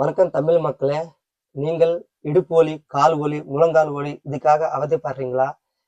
வணக்கம் தமிழ் மக்களே. நீங்கள் இடுப்பு வலி கால் ஒலி முழங்கால் ஒலி இதுக்காக அவதிப்படுறீங்களா?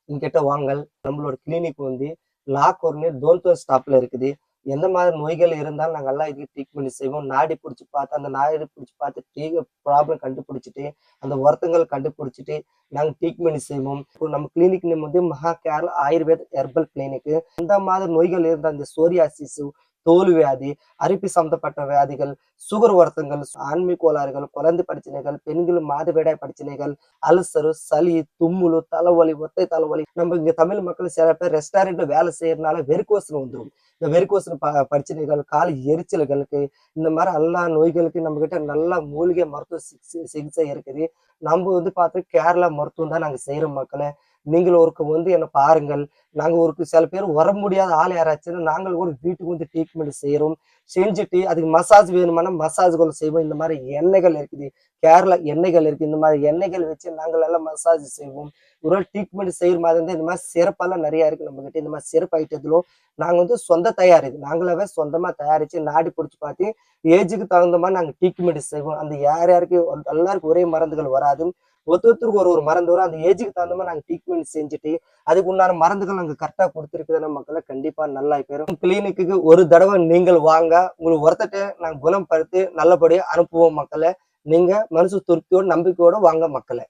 இங்கிட்ட வாங்கல் நம்மளோட கிளினிக் வந்து லாக்கூர்னு தோல்தோ ஸ்டாப்ல இருக்குது. எந்த மாதிரி நோய்கள் இருந்தாலும் நாங்கள் எல்லாம் இதுக்கு ட்ரீட்மெண்ட் செய்வோம். நாடி பிடிச்சி பார்த்து அந்த நாடி பிடிச்சி பார்த்து டீ ப்ராப்ளம் கண்டுபிடிச்சிட்டு அந்த ஒருத்தங்கள் கண்டுபிடிச்சிட்டு நாங்கள் ட்ரீட்மெண்ட் செய்வோம். இப்போ நம்ம கிளினிக் நேம் வந்து மகா கேரள ஆயுர்வேத் ஹெர்பல் கிளினிக் எந்த மாதிரி நோய்கள் இருந்தால் அந்த சோரியாசிஸ் தோல் வியாதி அரிப்பு சம்பந்தப்பட்ட வியாதிகள் சுகர் வருத்தங்கள் ஆண்மை கோளாறுகள் குழந்தை பிரச்சனைகள் பெண்களும் மாதவிடாய் பிரச்சனைகள் அல்சரு சளி தும்முலு தலைவலி ஒத்தை தலைவலி. நம்ம இங்க தமிழ் மக்கள் சில பேர் ரெஸ்டாரண்ட்ல வேலை செய்யறதுனால வெறுக்கோசனம் வந்துடும் இந்த வெறுக்கோசன ப பிரச்சனைகள் கால் எரிச்சல்களுக்கு இந்த மாதிரி எல்லா நோய்களுக்கு நம்ம கிட்ட நல்ல மூலிகை மருத்துவ சிகிச்சை சிகிச்சை இருக்குது. நம்ம வந்து பார்த்து கேரளா மருத்துவம் தான் நாங்க செய்யறோம் மக்களை. நீங்கள் ஒருக்கு வந்து என்னை பாருங்கள். நாங்கள் ஒரு சில பேர் வர முடியாத ஆள் யாராச்சும் நாங்கள் கூட வீட்டுக்கு வந்து ட்ரீட்மெண்ட் செய்கிறோம் செஞ்சுட்டு அதுக்கு மசாஜ் வேணுமானா மசாஜ்கள் செய்வோம். இந்த மாதிரி எண்ணெய்கள் இருக்குது. கேரளா எண்ணெய்கள் இருக்குது. இந்த மாதிரி எண்ணெய்கள் வச்சு நாங்கள் எல்லாம் மசாஜ் செய்வோம். ஒரு ட்ரீட்மெண்ட் செய்கிற மாதிரி இருந்தால் இந்த மாதிரி சிறப்பெல்லாம் நிறையா இருக்குது நம்மக்கிட்ட இந்த மாதிரி சிறப்பு ஐட்டத்திலும் நாங்கள் வந்து சொந்த தயாரிக்கு நாங்களாவே சொந்தமாக தயாரித்து நாடி பிடிச்சி பார்த்து ஏஜுக்கு தகுந்த மாதிரி நாங்கள் ட்ரீட்மெண்ட் செய்வோம். அந்த யார் யாருக்கு எல்லாருக்கும் ஒரே மருந்துகள் வராது. ஒருத்தருக்கு ஒரு ஒரு மருந்து வரும். அந்த ஏஜுக்கு தகுந்த மாதிரி நாங்கள் ட்ரீட்மெண்ட் செஞ்சுட்டு அதுக்கு உண்டான மருந்துகள் நாங்கள் கரெக்டாக கொடுத்துருக்குதுன்னா மக்களை கண்டிப்பாக நல்லா போயிடும் கிளினிக்கு ஒரு தடவை நீங்கள் வாங்க. உங்களுக்கு ஒருத்தட்ட நாங்கள் குணப்படுத்தி நல்லபடியாக அனுப்புவோம் மக்களை. நீங்கள் மனசு திருப்தியோடு நம்பிக்கையோடு வாங்க மக்களை.